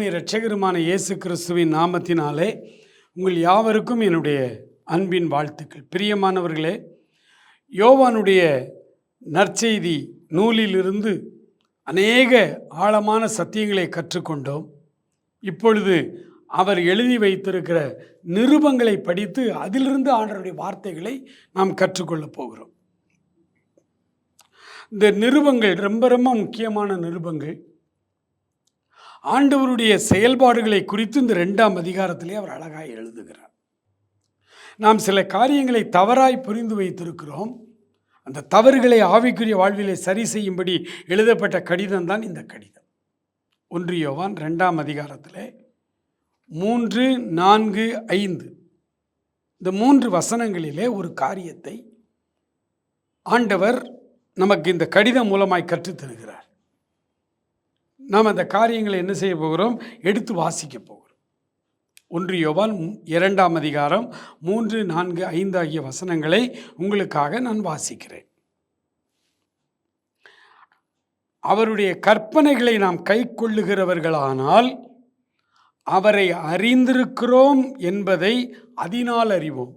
ஆண்டவரும் இரட்சகருமான இயேசு கிறிஸ்துவின் நாமத்தினாலே உங்கள் யாவருக்கும் என்னுடைய அன்பின் வாழ்த்துக்கள். பிரியமானவர்களே யோவானுடைய நற்செய்தி நூலிலிருந்து அநேக ஆழமான சத்தியங்களை கற்றுக்கொண்டோம். இப்பொழுது அவர் எழுதி வைத்திருக்கிற நிருபங்களை படித்து அதிலிருந்து ஆண்டவருடைய வார்த்தைகளை நாம் கற்றுக்கொள்ளப் போகிறோம். இந்த நிருபங்கள் ரொம்ப ரொம்ப முக்கியமான நிருபங்கள். ஆண்டவருடைய செயல்பாடுகளை குறித்து இந்த ரெண்டாம் அதிகாரத்திலே அவர் அழகாக எழுதுகிறார். நாம் சில காரியங்களை தவறாய் புரிந்து வைத்திருக்கிறோம். அந்த தவறுகளை ஆவிக்குரிய வாழ்விலே சரி செய்யும்படி எழுதப்பட்ட கடிதம் தான் இந்த கடிதம். ஒன்று யோவான் ரெண்டாம் அதிகாரத்தில் மூன்று நான்கு ஐந்து. இந்த மூன்று வசனங்களிலே ஒரு காரியத்தை ஆண்டவர் நமக்கு இந்த கடிதம் மூலமாய் கற்றுத் தருகிறார் நாம் அந்த காரியங்களை என்ன செய்ய போகிறோம்? எடுத்து வாசிக்க போகிறோம். ஒன்று யோவான் இரண்டாம் அதிகாரம் மூன்று நான்கு ஐந்து ஆகிய வசனங்களை உங்களுக்காக நான் வாசிக்கிறேன். அவருடைய கற்பனைகளை நாம் கைக்கொள்ளுகிறவர்களானால் அவரை அறிந்திருக்கிறோம் என்பதை அதனால் அறிவோம்.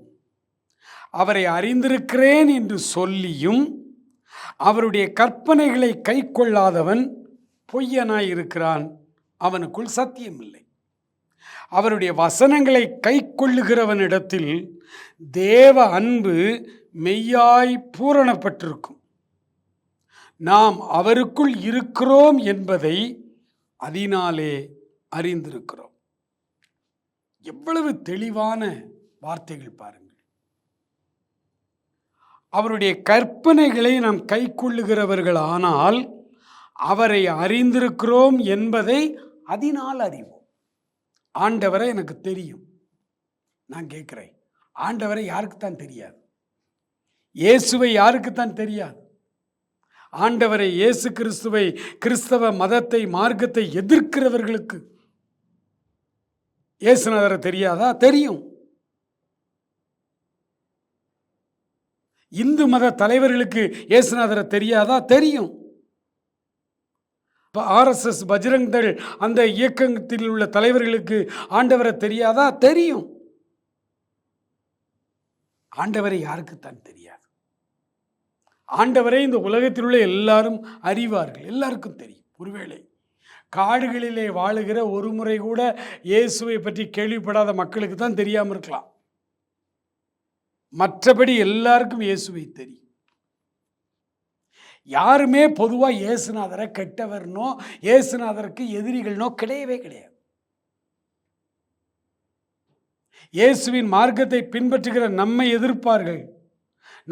அவரை அறிந்திருக்கிறேன் என்று சொல்லியும் அவருடைய கற்பனைகளை கைக்கொள்ளாதவன் பொய்யனாய் இருக்கிறான். அவனுக்குள் சத்தியம் இல்லை அவருடைய வசனங்களை கைக்கொள்ளுகிறவனிடத்தில் தேவ அன்பு மெய்யாய் பூரணப்பட்டிருக்கும். நாம் அவருக்குள் இருக்கிறோம் என்பதை அதனாலே அறிந்திருக்கிறோம். எவ்வளவு தெளிவான வார்த்தைகள் பாருங்கள். அவருடைய கற்பனைகளை நாம் கைக்கொள்ளுகிறவர்கள் ஆனால் அவரை அறிந்திருக்கிறோம் என்பதை அதனால் அறிவோம். ஆண்டவரை எனக்கு தெரியும். நான் கேட்குறேன். ஆண்டவரை யாருக்குத்தான் தெரியாது? இயேசுவை யாருக்குத்தான் தெரியாது? ஆண்டவரை இயேசு கிறிஸ்துவை கிறிஸ்தவ மதத்தை மார்க்கத்தை எதிர்க்கிறவர்களுக்கு இயேசுநாதரை தெரியாதா? தெரியும். இந்து மத தலைவர்களுக்கு இயேசுநாதரை தெரியாதா? தெரியும். ஆர்எஸ்எஸ் பஜ்ரங்தள் அந்த இயக்கத்தில் உள்ள தலைவர்களுக்கு ஆண்டவரை தெரியாதா? தெரியும். ஆண்டவரை யாருக்குத்தான் தெரியாது? ஆண்டவரை இந்த உலகத்தில் உள்ள எல்லாரும் அறிவார்கள். எல்லாருக்கும் தெரியும். ஒருவேளை காடுகளிலே வாழுகிற ஒரு முறை கூட இயேசுவை பற்றி கேள்விப்படாத மக்களுக்கு தான் தெரியாமல் இருக்கலாம். மற்றபடி எல்லாருக்கும் இயேசுவை தெரியும். யாருமே பொதுவாக இயேசுநாதரை கெட்டவர்னோ இயேசுநாதருக்கு எதிரிகள்னோ கிடையவே கிடையாது. இயேசுவின் மார்க்கத்தை பின்பற்றுகிற நம்மை எதிர்ப்பார்கள்.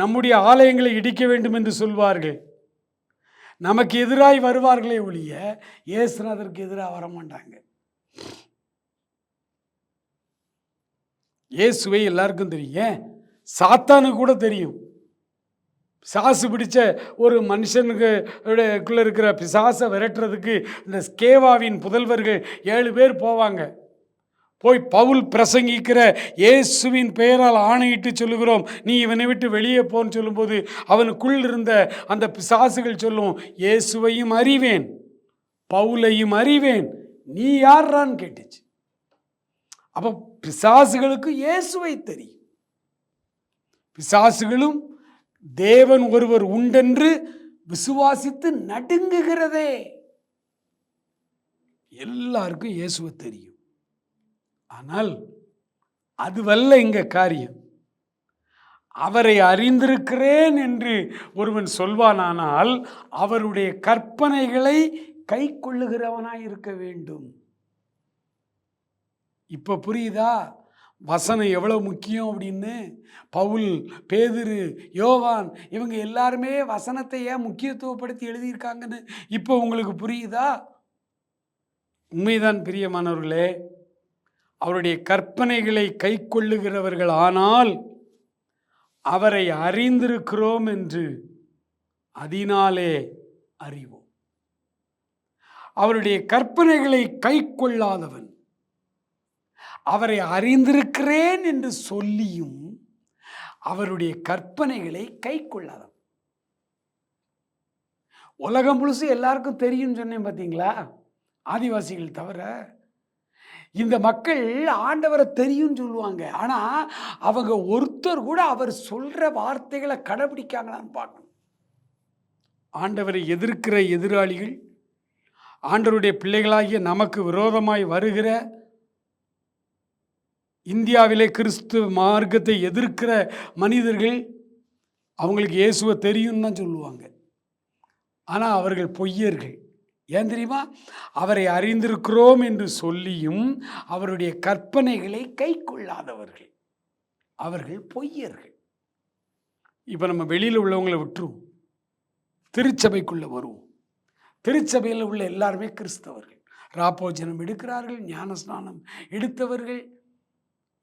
நம்முடைய ஆலயங்களை இடிக்க வேண்டும் என்று சொல்வார்கள். நமக்கு எதிராய் வருவார்களே ஒழிய இயேசுநாதருக்கு எதிராக வர மாட்டாங்க. இயேசுவை எல்லாருக்கும் தெரியும். சாத்தானு கூட தெரியும். பிசாசு பிடிச்ச ஒரு மனுஷனுக்கு இருக்கிற பிசாசை விரட்டுறதுக்கு இந்த ஸ்கேவாவின் புதல்வர்கள் ஏழு பேர் போவாங்க. போய் பவுல் பிரசங்கிக்கிற இயேசுவின் பெயரால் ஆணையிட்டு சொல்லுகிறோம். நீ இவனை விட்டு வெளியே போன்னு சொல்லும்போது அவனுக்குள் இருந்த அந்த பிசாசுகள் சொல்லும் இயேசுவையும் அறிவேன் பவுலையும் அறிவேன். நீ யார்றான்னு கேட்டுச்சு. அப்போ பிசாசுகளுக்கு இயேசுவை தெரியும். பிசாசுகளும் தேவன் ஒருவர் உண்டென்று விசுவாசித்து நடுங்குகிறதே. எல்லாருக்கும் இயேசுவை தெரியும். ஆனால் அதுவல்ல இங்க காரியம். அவரை அறிந்திருக்கிறேன் என்று ஒருவன் சொல்வானானால் அவருடைய கற்பனைகளை கை கொள்ளுகிறவனாய் இருக்க வேண்டும். இப்போ புரியுதா? வசனம் எவ்வளோ முக்கியம் அப்படின்னு பவுல் பேதுரு யோவான் இவங்க எல்லாருமே வசனத்தை ஏன் முக்கியத்துவப்படுத்தி எழுதியிருக்காங்கன்னு இப்போ உங்களுக்கு புரியுதா? உண்மைதான் பிரியமானவர்களே அவருடைய கற்பனைகளை கை கொள்ளுகிறவர்கள் ஆனால் அவரை அறிந்திருக்கிறோம் என்று அதனாலே அறிவோம். அவருடைய கற்பனைகளை கை கொள்ளாதவன் அவரை அறிந்திருக்கிறேன் என்று சொல்லியும் அவருடைய கற்பனைகளை கை கொள்ளாதவன். உலகம் முழுசு எல்லாருக்கும் தெரியும்னு சொன்னேன் பார்த்தீங்களா ஆதிவாசிகள் தவிர. இந்த மக்கள் ஆண்டவரை தெரியும்னு சொல்லுவாங்க. ஆனால் அவங்க ஒருத்தர் கூட அவர் சொல்கிற வார்த்தைகளை கடைபிடிக்காங்களான்னு பார்க்கணும். ஆண்டவரை எதிர்க்கிற எதிராளிகள் ஆண்டவருடைய பிள்ளைகளாகிய நமக்கு விரோதமாய் வருகிற இந்தியாவிலே கிறிஸ்துவ மார்க்கத்தை எதிர்க்கிற மனிதர்கள் அவங்களுக்கு இயேசுவை தெரியும்னு தான் சொல்லுவாங்க. ஆனால் அவர்கள் பொய்யர்கள். ஏன் தெரியுமா? அவரை அறிந்திருக்கிறோம் என்று சொல்லியும் அவருடைய கற்பனைகளை கை கொள்ளாதவர்கள் அவர்கள் பொய்யர்கள். இப்போ நம்ம வெளியில் உள்ளவங்களை விட்டுருவோம். திருச்சபைக்குள்ளே வருவோம். திருச்சபையில் உள்ள எல்லாருமே கிறிஸ்தவர்கள். ராப்போஜனம் எடுக்கிறார்கள் ஞானஸ்நானம் எடுத்தவர்கள்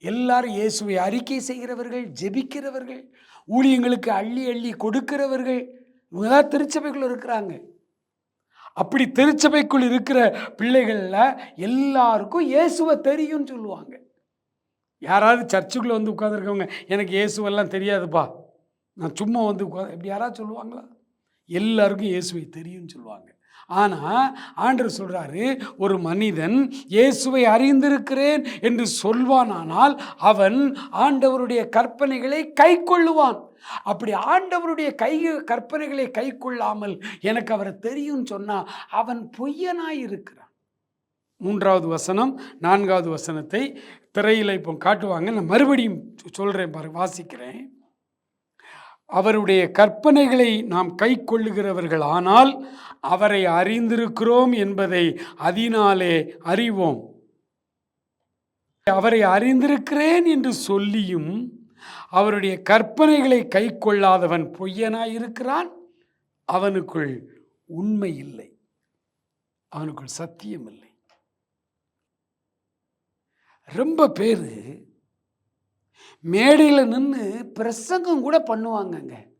எல்லாரும் இயேசுவை அறிக்கை செய்கிறவர்கள் ஜெபிக்கிறவர்கள் ஊழியங்களுக்கு அள்ளி அள்ளி கொடுக்கிறவர்கள் இவங்க தான் திருச்சபைக்குள் இருக்கிறாங்க. அப்படி திருச்சபைக்குள் இருக்கிற பிள்ளைகளில் எல்லாருக்கும் இயேசுவை தெரியும்னு சொல்லுவாங்க. யாராவது சர்ச்சுக்குள்ளே வந்து உட்காந்துருக்கவங்க எனக்கு இயேசுவெல்லாம் தெரியாதுப்பா. நான் சும்மா வந்து உட்காந்து இப்படி யாராவது சொல்லுவாங்களா? எல்லாருக்கும் இயேசுவை தெரியும்னு சொல்லுவாங்க. ஆனால் ஆண்டர் சொல்கிறாரு ஒரு மனிதன் இயேசுவை அறிந்திருக்கிறேன் என்று சொல்வானானால் அவன் ஆண்டவருடைய கற்பனைகளை கை கொள்ளுவான் அப்படி ஆண்டவருடைய கை கற்பனைகளை கை கொள்ளாமல் எனக்கு அவரை தெரியும்னு சொன்னால் அவன் பொய்யனாய் இருக்கிறான். மூன்றாவது வசனம் நான்காவது வசனத்தை திரையில் இப்போ காட்டுவாங்க. நான் மறுபடியும் சொல்கிறேன் பாரு வாசிக்கிறேன். அவருடைய கற்பனைகளை நாம் கை கொள்ளுகிறவர்கள் ஆனால் அவரை அறிந்திருக்கிறோம் என்பதை அதனாலே அறிவோம். அவரை அறிந்திருக்கிறேன் என்று சொல்லியும் அவருடைய கற்பனைகளை கை கொள்ளாதவன் பொய்யனாயிருக்கிறான் அவனுக்குள் உண்மை இல்லை. அவனுக்குள் சத்தியம் இல்லை. ரொம்ப பேர் மேடையில் நின்று பிரசங்கம் கூட பண்ணுவாங்கங்க.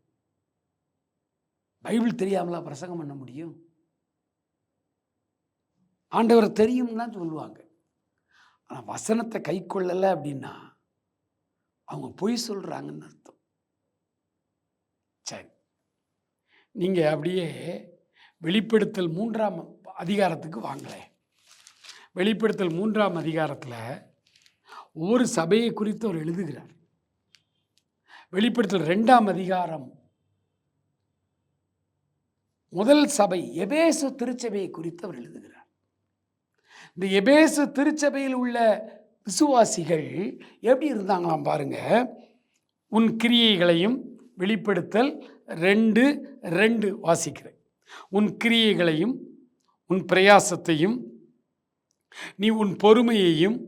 பைபிள் தெரியாமலா பிரசங்கம் பண்ண முடியும்? ஆண்டவர் தெரியும்னா சொல்லுவாங்க. ஆனால் வசனத்தை கை கொள்ளலை அப்படின்னா அவங்க பொய் சொல்கிறாங்கன்னு அர்த்தம். சரி. நீங்கள் அப்படியே வெளிப்படுத்தல் மூன்றாம் அதிகாரத்துக்கு வாங்களேன். வெளிப்படுத்தல் மூன்றாம் அதிகாரத்தில் ஒவ்வொரு சபையை குறித்து அவர் எழுதுகிறார். வெளிப்படுத்தல் ரெண்டாம் அதிகாரம். முதல் சபை எபேசு திருச்சபையை குறித்து அவர் எழுதுகிறார். இந்த எபேசு திருச்சபையில் உள்ள விசுவாசிகள் எப்படி இருந்தாங்களாம் பாருங்க. உன் கிரியைகளையும் வெளிப்படுத்தல் ரெண்டு ரெண்டு வாசிக்கிறேன். உன் கிரியைகளையும் உன் பிரயாசத்தையும் நீ உன் பொறுமையையும்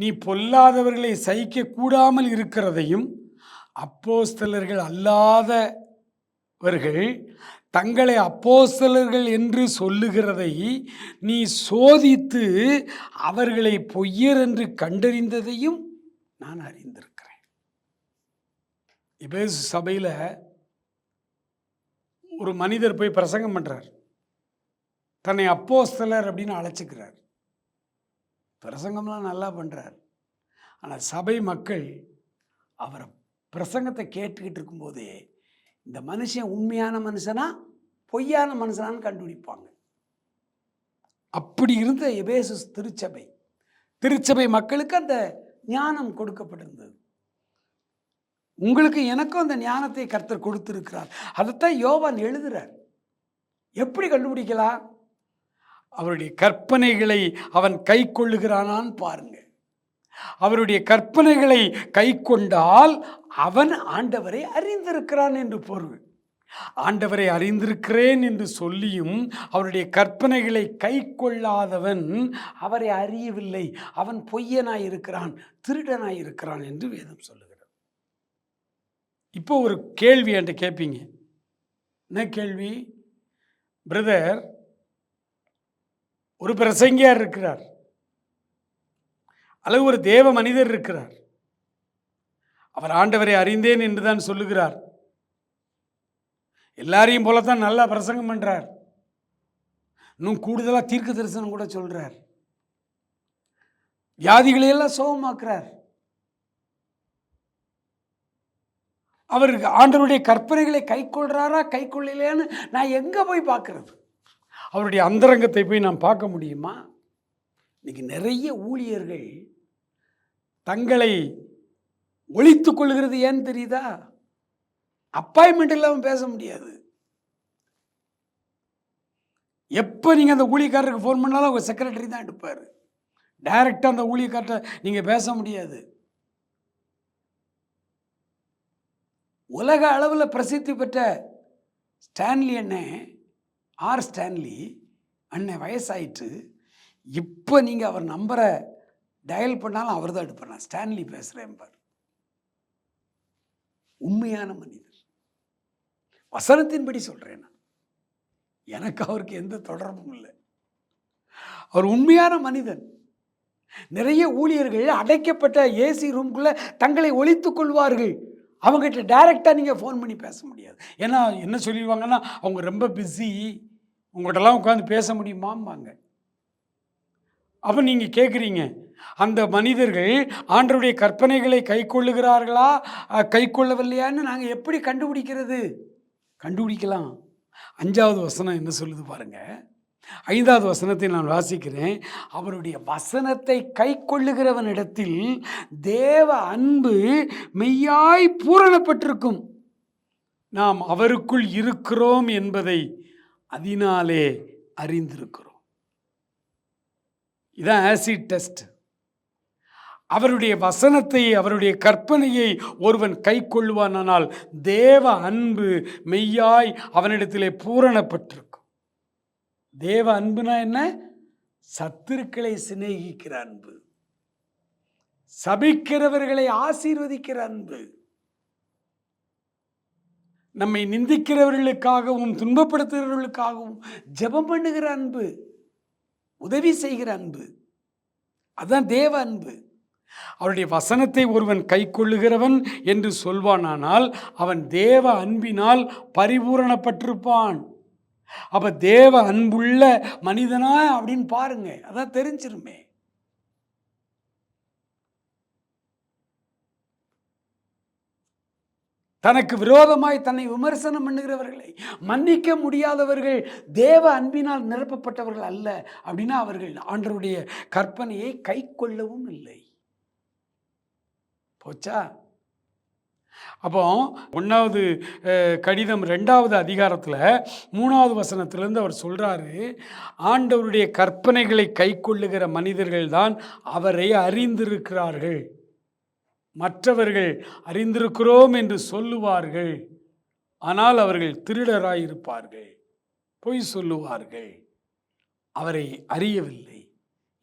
நீ பொல்லாதவர்களை சகிக்க கூடாமல் இருக்கிறதையும் அப்போஸ்தலர்கள் அல்லாதவர்கள் தங்களை அப்போஸ்தலர்கள் என்று சொல்லுகிறதை நீ சோதித்து அவர்களை பொய்யர் என்று கண்டறிந்ததையும் நான் அறிந்திருக்கிறேன். இப்போ சபையில் ஒரு மனிதர் போய் பிரசங்கம் பண்ணுறார் தன்னை அப்போஸ்தலர் அப்படின்னு அழைச்சிக்கிறார். பிரசங்கம்லாம் நல்லா பண்ணுறார் ஆனால் சபை மக்கள் அவரை பிரசங்கத்தை கேட்டுக்கிட்டு இருக்கும்போதே இந்த மனுஷன் உண்மையான மனுஷனா பொய்யான மனுஷனான்னு கண்டுபிடிப்பாங்க. அப்படி இருந்த எபேசு திருச்சபை. திருச்சபை மக்களுக்கு அந்த ஞானம் கொடுக்கப்பட்டிருந்தது. உங்களுக்கு எனக்கும் அந்த ஞானத்தை கர்த்தர் கொடுத்திருக்கிறார். அதைத்தான் யோவான் எழுதுறார். எப்படி கண்டுபிடிக்கலாம்? அவருடைய கற்பனைகளை அவன் கை கொள்ளுகிறானான் பாருங்க. அவருடைய கற்பனைகளை கை கொண்டால் அவன் ஆண்டவரை அறிந்திருக்கிறான் என்று பொருள். ஆண்டவரை அறிந்திருக்கிறேன் என்று சொல்லியும் அவருடைய கற்பனைகளை கை கொள்ளாதவன் அவரை அறியவில்லை. அவன் பொய்யனாய் இருக்கிறான் திருடனாய் இருக்கிறான் என்று வேதம் சொல்லுகிறது. இப்போ ஒரு கேள்வி என்கிட்ட கேட்பீங்க. என்ன கேள்வி? பிரதர் ஒரு பிரசங்கியார் இருக்கிறார். அல்லது ஒரு தேவ மனிதர் இருக்கிறார். அவர் ஆண்டவரை அறிந்தேன் என்று தான் சொல்லுகிறார். எல்லாரையும் போலத்தான் நல்லா பிரசங்கம் பண்ணுறார் இன்னும் கூடுதலாக தீர்க்க தரிசனம் கூட சொல்கிறார் வியாதிகளையெல்லாம் சோகமாக்குறார். அவருக்கு ஆண்டவருடைய கற்பனைகளை கை கொள்கிறாரா கை கொள்ளலையான்னு நான் எங்கே போய் பார்க்குறது? அவருடைய அந்தரங்கத்தை போய் நான் பார்க்க முடியுமா? இன்றைக்கி நிறைய ஊழியர்கள் தங்களை ஒழித்து கொள்கிறது ஏன்னு தெரியுதா? அப்பாயின்மெண்ட் இல்லாமல் பேச முடியாது. எப்போ நீங்கள் அந்த ஊழியக்காரருக்கு ஃபோன் பண்ணாலும் அவங்க செக்ரட்டரி தான் எடுப்பார். டைரெக்டாக அந்த ஊழியக்கார்ட்ட நீங்கள் பேச முடியாது. உலக அளவில் பிரசித்தி பெற்ற ஸ்டான்லி அண்ணன் ஆர். ஸ்டான்லி அண்ணன் வயசாயிட்டு இப்போ நீங்கள் அவர் நம்பரை டயல் பண்ணாலும் அவர் தான் எடுப்பார் நான் ஸ்டான்லி பேசுகிறேன் பார். உண்மையான மனிதர். வசனத்தின்படி சொல்கிறேன் நான். எனக்கு அவருக்கு எந்த தொடர்பும் இல்லை. அவர் உண்மையான மனிதன். நிறைய ஊழியர்கள் அடைக்கப்பட்ட ஏசி ரூம்குள்ளே தங்களை ஒழித்துக் கொள்வார்கள். அவங்ககிட்ட டைரெக்டாக நீங்கள் ஃபோன் பண்ணி பேச முடியாது. ஏன்னா என்ன சொல்லிடுவாங்கன்னா அவங்க ரொம்ப பிஸி உங்கள்கிட்டலாம் உட்காந்து பேச முடியுமாம்பாங்க. அப்போ நீங்கள் கேட்குறீங்க அந்த மனிதர்கள் ஆண்டருடைய கற்பனைகளை கை கொள்ளுகிறார்களா? கை கொள்ளவில்லையான்னு நாங்கள் எப்படி கண்டுபிடிக்கிறது? கண்டுபிடிக்கலாம். அஞ்சாவது வசனம் என்ன சொல்லுது பாருங்கள் ஐந்தாவது வசனத்தை நான் வாசிக்கிறேன். அவருடைய வசனத்தை கை கொள்ளுகிறவனிடத்தில் தேவ அன்பு மெய்யாய் பூரணப்பட்டிருக்கும். நாம் அவருக்குள் இருக்கிறோம் என்பதை அதனாலே அறிந்திருக்கிறோம். இதான் ஆசிட் டெஸ்ட். அவருடைய வசனத்தை அவருடைய கற்பனையை ஒருவன் கை கொள்வானால் தேவ அன்பு மெய்யாய் அவனிடத்திலே பூரணப்பட்டிருக்கும். தேவ அன்புனா என்ன? சத்துருக்களை சிநேகிக்கிற அன்பு. சபிக்கிறவர்களை ஆசீர்வதிக்கிற அன்பு. நம்மை நிந்திக்கிறவர்களுக்காகவும் துன்பப்படுத்துகிறவர்களுக்காகவும் ஜெபம் பண்ணுகிற அன்பு. உதவி செய்கிற அன்பு. அதுதான் தேவ அன்பு. அவருடைய வசனத்தை ஒருவன் கை கொள்ளுகிறவன் என்று சொல்வானானால் அவன் தேவ அன்பினால் பரிபூரணப்பட்டிருப்பான். அப்ப தேவ அன்புள்ள மனிதனா அப்படின்னு பாருங்க. அதான் தெரிஞ்சிருமே. தனக்கு விரோதமாய் தன்னை விமர்சனம் பண்ணுகிறவர்களை மன்னிக்க முடியாதவர்கள் தேவ அன்பினால் நிரப்பப்பட்டவர்கள் அல்ல அப்படின்னா அவர்கள் ஆண்டருடைய கற்பனையை கை கொள்ளவும் இல்லை. போச்சா? அப்போ ஒன்றாவது கடிதம் ரெண்டாவது அதிகாரத்தில் மூணாவது வசனத்திலேருந்து அவர் சொல்கிறாரு ஆண்டவருடைய கற்பனைகளை கை கொள்ளுகிற மனிதர்கள் தான் அவரை அறிந்திருக்கிறார்கள். மற்றவர்கள் அறிந்திருக்கிறோம் என்று சொல்லுவார்கள். ஆனால் அவர்கள் திருடராயிருப்பார்கள். பொய் சொல்லுவார்கள். அவரை அறியவில்லை.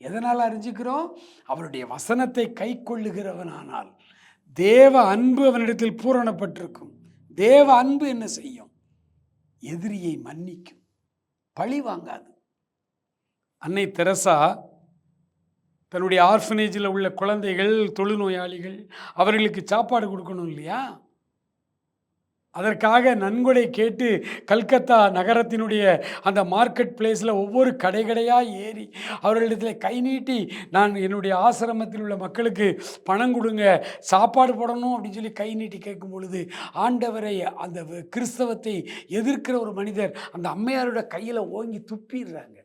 எதனால் அறிஞ்சுக்கிறோம்? அவருடைய வசனத்தை கை கொள்ளுகிறவனானால் தேவ அன்பு அவனிடத்தில் பூரணப்பட்டிருக்கும். தேவ அன்பு என்ன செய்யும்? எதிரியை மன்னிக்கும். பழி வாங்காது. அன்னை தெரசா தன்னுடைய ஆர்ஃபனேஜில் உள்ள குழந்தைகள் தொழுநோயாளிகள் அவர்களுக்கு சாப்பாடு கொடுக்கணும் இல்லையா? அதற்காக நன்கொடை கேட்டு கல்கத்தா நகரத்தினுடைய அந்த மார்க்கெட் பிளேஸில் ஒவ்வொரு கடை கடையாக ஏறி அவர்களிடத்தில் கை நீட்டி நான் என்னுடைய ஆசிரமத்தில் உள்ள மக்களுக்கு பணம் கொடுங்க சாப்பாடு போடணும் அப்படின்னு சொல்லி கை நீட்டி கேட்கும் பொழுது ஆண்டவரை அந்த கிறிஸ்தவத்தை எதிர்க்கிற ஒரு மனிதர் அந்த அம்மையாரோட கையில் ஓங்கி துப்பிடுறாங்க.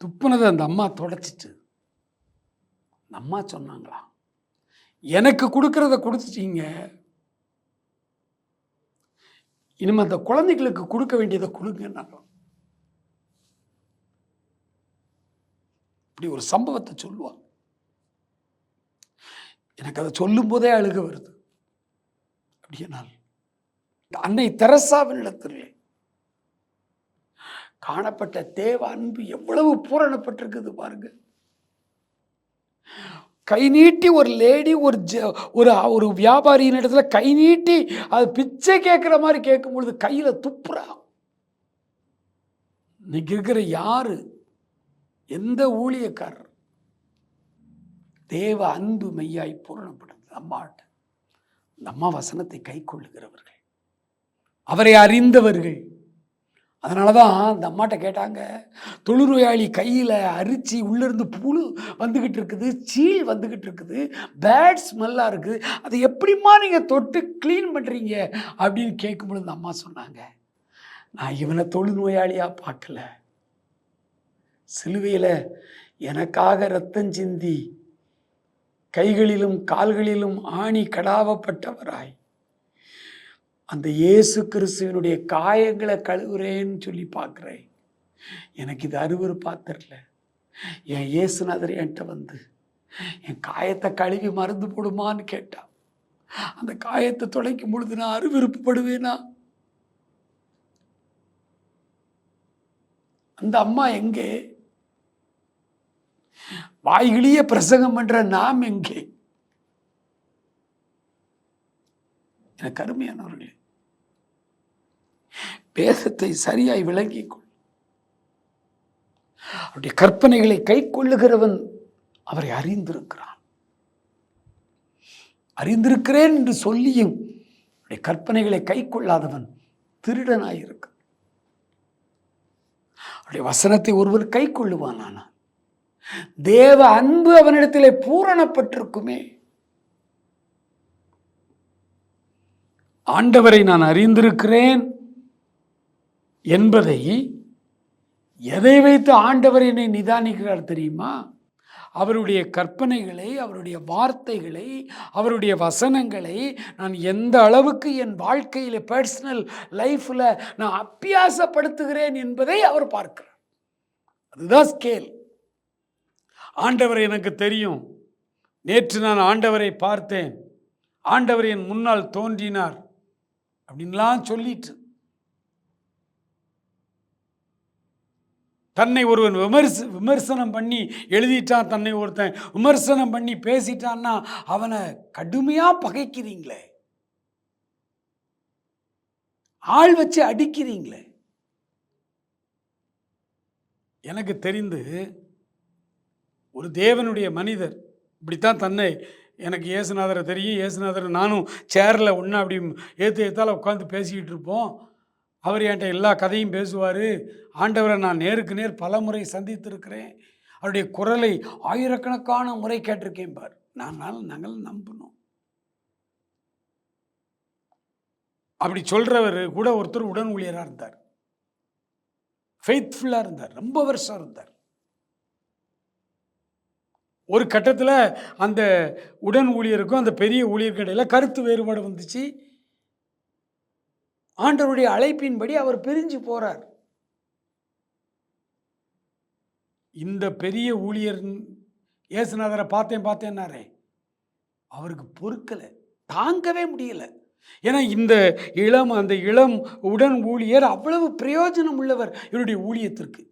துப்புனதை அந்த அம்மா தொடச்சிட்டு அந்த அம்மா சொன்னாங்களா எனக்கு கொடுக்குறத கொடுத்துட்டீங்க இனிமேல் அந்த குழந்தைகளுக்கு கொடுக்க வேண்டியதை கொடுங்கன்னாங்க இப்படி ஒரு சம்பவத்தை சொல்லுவாங்க எனக்கு அதை சொல்லும் போதே அழுக வருது. அப்படியானால் அன்னை தெரசாவின் காணப்பட்ட தேவ அன்பு எவ்வளவு பூரணப்பட்டிருக்குது பாருங்க. கை நீட்டி ஒரு லேடி ஒரு ஜ ஒரு ஒரு வியாபாரியின் இடத்துல கை நீட்டி அது பிச்சை கேட்குற மாதிரி கேட்கும் பொழுது கையில் துப்புறா. இன்னைக்கு இருக்கிற யார்? எந்த ஊழியக்காரர்? தேவ அன்பு மெய்யாய் பூரணப்படுது அம்மாட்ட அந்த அம்மா வசனத்தை கை கொள்ளுகிறவர்கள். அவரை அறிந்தவர்கள். அதனால தான் அந்த அம்மாட்ட கேட்டாங்க தொழுநோயாளி கையில் அரிச்சு உள்ளேருந்து புழு வந்துக்கிட்டு இருக்குது சீல் வந்துக்கிட்டு இருக்குது பேட் ஸ்மெல்லாக இருக்குது. அதை எப்படிம்மா நீங்கள் தொட்டு க்ளீன் பண்ணுறீங்க அப்படின்னு கேட்கும்பொழுது இந்த அம்மா சொன்னாங்க நான் இவனை தொழுநோயாளியாக பார்க்கல. சிலுவையில் எனக்காக ரத்தம் சிந்தி கைகளிலும் கால்களிலும் ஆணி கடாவப்பட்டவராய். அந்த இயேசு கிறிஸ்துவனுடைய காயங்களை கழுவுறேன்னு சொல்லி பார்க்குறேன். எனக்கு இது அருவருப்பா தெரில. என் இயேசுநாதர் என்கிட்ட வந்து என் காயத்தை கழுவி மருந்து போடுமான்னு கேட்டான் அந்த காயத்தை தொலைக்கும் பொழுது நான் அருவிருப்புப்படுவேனா? அந்த அம்மா எங்கே? வாய்கிளிய பிரசங்கம் பண்ற நாம் எங்கே? எனக்கு அருமையானவர்களே வேதத்தை சரியாய் விளங்கிக் கொள் அவருடைய கற்பனைகளை கை கொள்ளுகிறவன் அவரை அறிந்திருக்கிறான். அறிந்திருக்கிறேன் என்று சொல்லியும் அவருடைய கற்பனைகளை கை கொள்ளாதவன் திருடனாயிருக்க அவருடைய வசனத்தை ஒருவர் கை கொள்ளுவானானா தேவ அன்பு அவனிடத்திலே பூரணப்பட்டிருக்குமே. ஆண்டவரை நான் அறிந்திருக்கிறேன். என்பதை எதை வைத்து ஆண்டவர் என்னை நிதானிக்கிறார் தெரியுமா? அவருடைய கற்பனைகளை அவருடைய வார்த்தைகளை அவருடைய வசனங்களை நான் எந்த அளவுக்கு என் வாழ்க்கையில் பர்சனல் லைஃப்பில் நான் அப்பியாசப்படுத்துகிறேன் என்பதை அவர் பார்க்கிறார். அதுதான் ஸ்கேல் ஆண்டவர் எனக்கு தெரியும். நேற்று நான் ஆண்டவரை பார்த்தேன். ஆண்டவர் என் முன்னால் தோன்றினார். அப்படின்லாம் சொல்லிட்டு தன்னை ஒருவன் விமர்ச விமர்சனம் பண்ணி எழுதிட்டான் தன்னை ஒருத்தன் விமர்சனம் பண்ணி பேசிட்டான்னா அவனை கடுமையாக பகைக்கிறீங்களே. ஆள் வச்சு அடிக்கிறீங்களே. எனக்கு தெரிந்து ஒரு தேவனுடைய மனிதர் இப்படித்தான் தன்னை எனக்கு இயேசுநாதரை தெரியும் இயேசுநாதரை நானும் சேரில் ஒன்றா அப்படி ஏற்று ஏத்தால உட்காந்து பேசிக்கிட்டு இருப்போம். அவர் என்கிட்ட எல்லா கதையும் பேசுவார். ஆண்டவரை நான் நேருக்கு நேர் பல முறை சந்தித்திருக்கிறேன். அவருடைய குரலை ஆயிரக்கணக்கான முறை கேட்டிருக்கேன் பார். நான் நாங்கள் நம்பணும் அப்படி சொல்கிறவர் கூட ஒருத்தர் உடன் ஊழியராக இருந்தார். ஃபெய்த்ஃபுல்லாக இருந்தார். ரொம்ப வருஷம் இருந்தார். ஒரு கட்டத்தில் அந்த உடன் ஊழியருக்கும் அந்த பெரிய ஊழியருக்கு கருத்து வேறுபாடு வந்துச்சு. ஆண்டவருடைய அழைப்பின்படி அவர் பிரிஞ்சு போறார். இந்த பெரிய ஊழியர் இயேசுநாதரை பார்த்தேன் பார்த்தேன்னாரே. அவருக்கு பொறுக்கலை தாங்கவே முடியல. ஏன்னா இந்த இளம் அந்த இளம் உடன் ஊழியர் அவ்வளவு பிரயோஜனம் உள்ளவர். இவருடைய ஊழியத்திற்கு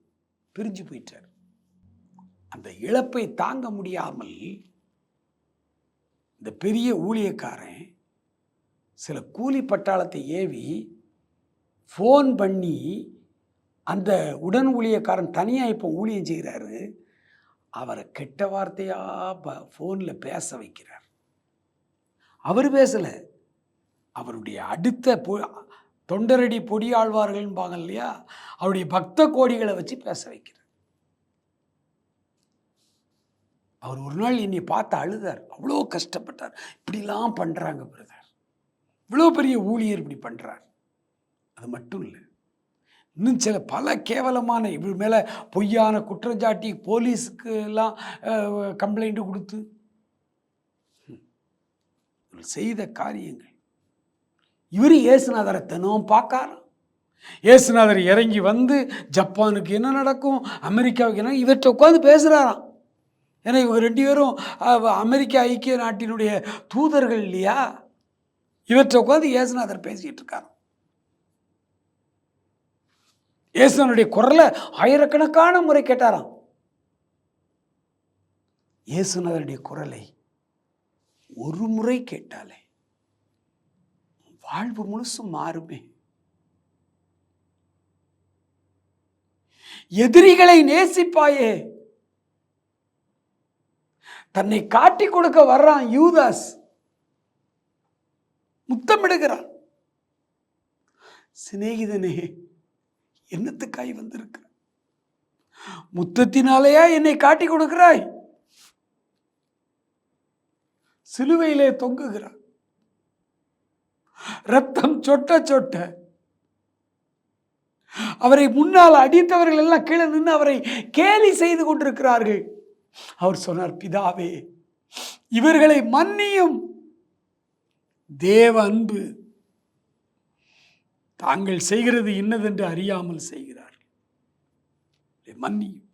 பிரிஞ்சு போயிட்டார். அந்த இழப்பை தாங்க முடியாமல் இந்த பெரிய ஊழியக்காரன் சில கூலி பட்டாளத்தை ஏவி ஃபோன் பண்ணி அந்த உடன் ஊழியக்காரன் தனியாக இப்போ ஊழியம் செய்கிறாரு அவரை கெட்ட வார்த்தையாக ப ஃபோனில் பேச வைக்கிறார். அவர் பேசலை. அவருடைய அடுத்த பொ தொண்டரடி பொடியாழ்வார்கள்பாங்க இல்லையா? அவருடைய பக்த கோடிகளை வச்சு பேச வைக்கிறார். அவர் ஒரு நாள் என்னை பார்த்து அழுதார். அவ்வளோ கஷ்டப்பட்டார். இப்படிலாம் பண்ணுறாங்க பிரதர். இவ்வளோ பெரிய ஊழியர் இப்படி பண்ணுறார் அது மட்டும் இல்லை. இன்னும் சில பல கேவலமான இவர் மேலே பொய்யான குற்றஞ்சாட்டி போலீஸுக்கு எல்லாம் கம்ப்ளைண்ட்டு கொடுத்து செய்த காரியங்கள். இவர் இயேசுநாதரை தினம் பார்க்காராம். இயேசுநாதர் இறங்கி வந்து ஜப்பானுக்கு என்ன நடக்கும் அமெரிக்காவுக்கு என்ன இவர்கிட்ட உட்காந்து பேசுகிறாராம் ஏன்னா இவங்க ரெண்டு பேரும் அமெரிக்க ஐக்கிய நாட்டினுடைய தூதர்கள் இல்லையா? இவற்றை உட்காந்து இயேசுநாதர் பேசிக்கிட்டு இருக்காராம். இயேசுனுடைய குரலை ஆயிரக்கணக்கான முறை கேட்டாராம். இயேசுநாதருடைய குரலை ஒரு முறை கேட்டாலே வாழ்வு முழுசும் மாறுமே. எதிரிகளை நேசிப்பாயே. தன்னை காட்டி கொடுக்க வர்றான் யூதாஸ். முத்தமிடுகிறான். சிநேகிதனே என்னத்துக்காய் வந்திருக்க? முத்தத்தினாலேயா என்னை காட்டி கொடுக்கிறாய்? சிலுவையிலே தொங்குகிறார் ரத்தம் சொட்ட சொட்ட. அவரை முன்னால் அடித்தவர்கள் எல்லாம் கீழே நின்று அவரை கேலி செய்து கொண்டிருக்கிறார்கள். அவர் சொன்னார் பிதாவே இவர்களை மன்னியும். தேவ அன்பு தாங்கள் செய்கிறது இன்னதென்று அறியாமல் செய்கிறார்கள். மன்னியும்.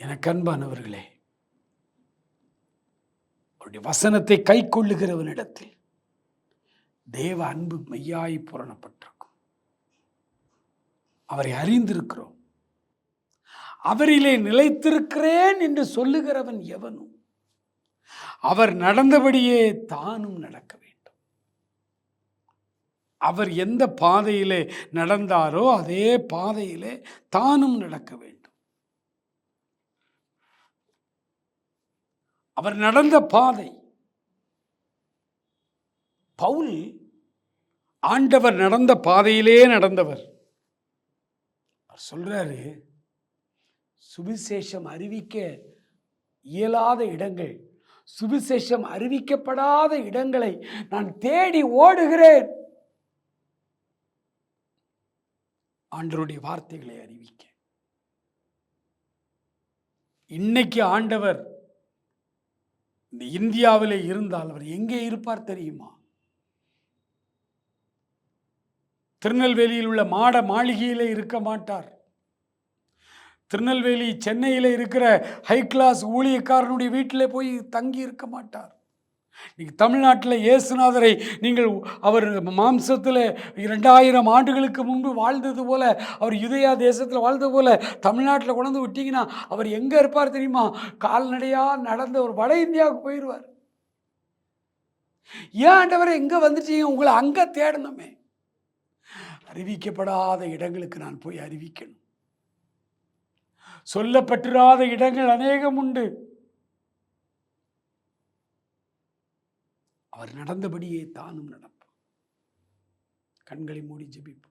எனக்கு அன்பானவர்களே அவருடைய வசனத்தை கை கொள்ளுகிறவனிடத்தில் தேவ அன்பு மெய்யாய் புரணப்பட்டிருக்கும் அவரை அறிந்திருக்கிறோம். அவரிலே நிலைத்திருக்கிறேன் என்று சொல்லுகிறவன் எவனும்? அவர் நடந்தபடியே தானும் நடக்க வேண்டும். அவர் எந்த பாதையிலே நடந்தாரோ அதே பாதையிலே தானும் நடக்க வேண்டும். அவர் நடந்த பாதை பவுல் ஆண்டவர் நடந்த பாதையிலே நடந்தவர். அவர் சொல்றாரு சுவிசேஷம் அறிவிக்க இயலாத இடங்கள் சுவிசேஷம் அறிவிக்கப்படாத இடங்களை நான் தேடி ஓடுகிறேன். ஆண்டருடைய வார்த்தைகளை அறிவிக்க. இன்னைக்கு ஆண்டவர் இந்த இந்தியாவில் இருந்தால் அவர் எங்கே இருப்பார் தெரியுமா? திருநெல்வேலியில் உள்ள மாட மாளிகையில் இருக்க மாட்டார். திருநெல்வேலி சென்னையில் இருக்கிற ஹை கிளாஸ் ஊழியக்காரனுடைய வீட்டில் போய் தங்கி இருக்க மாட்டார். இன்னைக்கு தமிழ்நாட்டில் இயேசுநாதரை நீங்கள் அவர் மாம்சத்தில் இரண்டாயிரம் ஆண்டுகளுக்கு முன்பு வாழ்ந்தது போல அவர் யுதயா தேசத்தில் வாழ்ந்தது போல தமிழ்நாட்டில் கொண்டு விட்டீங்கன்னா அவர் எங்கே இருப்பார் தெரியுமா? கால்நடையாக நடந்த ஒரு வட இந்தியாவுக்கு போயிடுவார் ஏன் ஆண்டவரை எங்கே வந்துட்டீங்க? உங்களை அங்கே தேடணுமே. அறிவிக்கப்படாத இடங்களுக்கு நான் போய் அறிவிக்கணும். சொல்லப்பட்டிராத இடங்கள் அநேகம் உண்டு. அவர் நடந்தபடியே தானும் நடப்போம் கண்களை மூடி ஜபிப்போம்.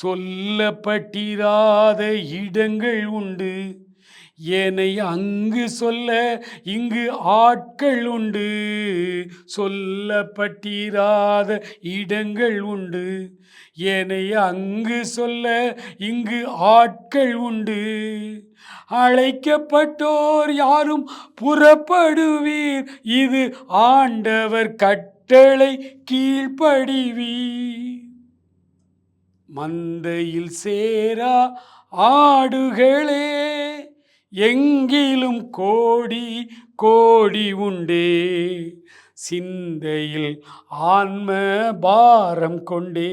சொல்லப்பட்டிராத இடங்கள் உண்டு. ஏனை அங்கு சொல்ல இங்கு ஆட்கள் உண்டு. சொல்லப்பட்டிராத இடங்கள் உண்டு. என்னை அங்கு சொல்ல இங்கு ஆட்கள் உண்டு. அழைக்கப்பட்டோர் யாரும் புறப்படுவீர். இது ஆண்டவர் கட்டளை கீழ்ப்படிவீர். மந்தையில் சேரா ஆடுகளே. எங்கிலும் கோடி கோடி உண்டே. சிந்தையில் ஆன்ம பாரம் கொண்டே.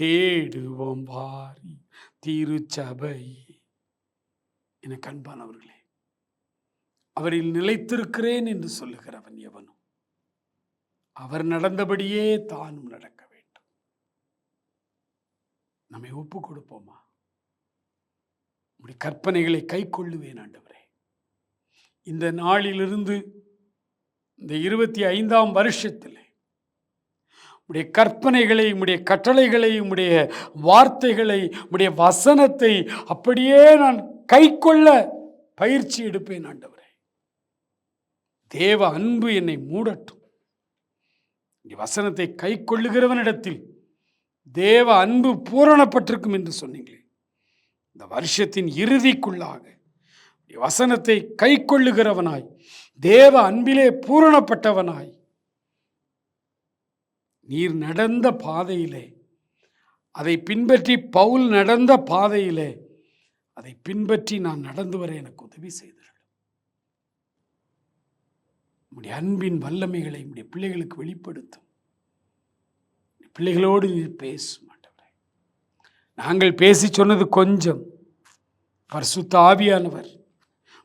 தேடுவோம் பாரி திருச்சபை என கண்பானவர்களே அவரில் நிலைத்திருக்கிறேன் என்று சொல்லுகிறவன் எவனும்? அவர் நடந்தபடியே தானும் நடக்க வேண்டும். நம்மை ஒப்பு கொடுப்போமா? உடைய கற்பனைகளை கை கொள்ளுவேன் ஆண்டவரே. இந்த நாளிலிருந்து இந்த இருபத்தி ஐந்தாம் வருஷத்தில் உடைய கற்பனைகளை உடைய கட்டளைகளை உடைய வார்த்தைகளை உடைய வசனத்தை அப்படியே நான் கை கொள்ள பயிற்சி எடுப்பேன் ஆண்டவரே. தேவ அன்பு என்னை மூடட்டும். வசனத்தை கை கொள்ளுகிறவனிடத்தில் தேவ அன்பு பூரணப்பட்டிருக்கும் என்று சொன்னீங்களே. இந்த வருஷத்தின் இறுதிக்குள்ளாக வசனத்தை கை கொள்ளுகிறவனாய் தேவ அன்பிலே பூரணப்பட்டவனாய் நீர் நடந்த பாதையிலே அதை பின்பற்றி பவுல் நடந்த பாதையிலே அதை பின்பற்றி நான் நடந்து வர எனக்கு உதவி செய்தீர்கள் உடைய அன்பின் வல்லமைகளை உடைய பிள்ளைகளுக்கு வெளிப்படுத்தும். பிள்ளைகளோடு நீர் பேசும் மாட்டவரை நாங்கள் பேசி சொன்னது கொஞ்சம். பரிசுத்த ஆவியானவர்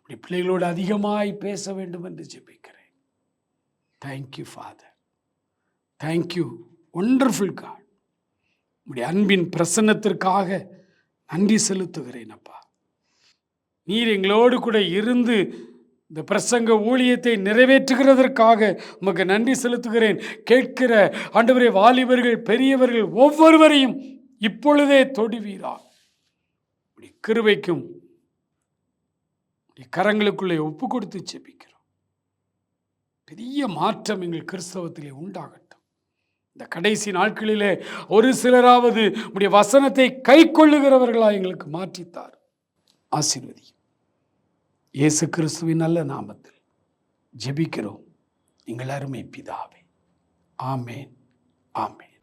உடைய பிள்ளைகளோடு அதிகமாய் பேச வேண்டும் என்று ஜெபிக்கிறேன். Thank you father thank you wonderful God உடைய அன்பின் பிரசன்னத்திற்காக நன்றி செலுத்துகிறேன் அப்பா. நீர் எங்களோடு கூட இருந்து இந்த பிரசங்க ஊழியத்தை நிறைவேற்றுகிறதற்காக உமக்கு நன்றி செலுத்துகிறேன். கேட்கிற ஆண்டவரே வாலிபர்கள் பெரியவர்கள் ஒவ்வொருவரையும் இப்பொழுதே தொடுவீராக. உடைய கிருவைக்கும் உடைய கரங்களுக்குள்ளே ஒப்பு கொடுத்து செபிக்கிறோம் பெரிய மாற்றம் எங்கள் கிறிஸ்தவத்திலே உண்டாகட்டும். இந்த கடைசி நாட்களிலே ஒரு சிலராவது உடைய வசனத்தை கை கொள்ளுகிறவர்களா எங்களுக்கு மாற்றித்தார். ஆசீர்வதி இயேசு கிறிஸ்துவின் நல்ல நாமத்தில் ஜெபிக்கிறோம். எங்கள் அருமை பிதாவே. ஆமேன். ஆமேன்.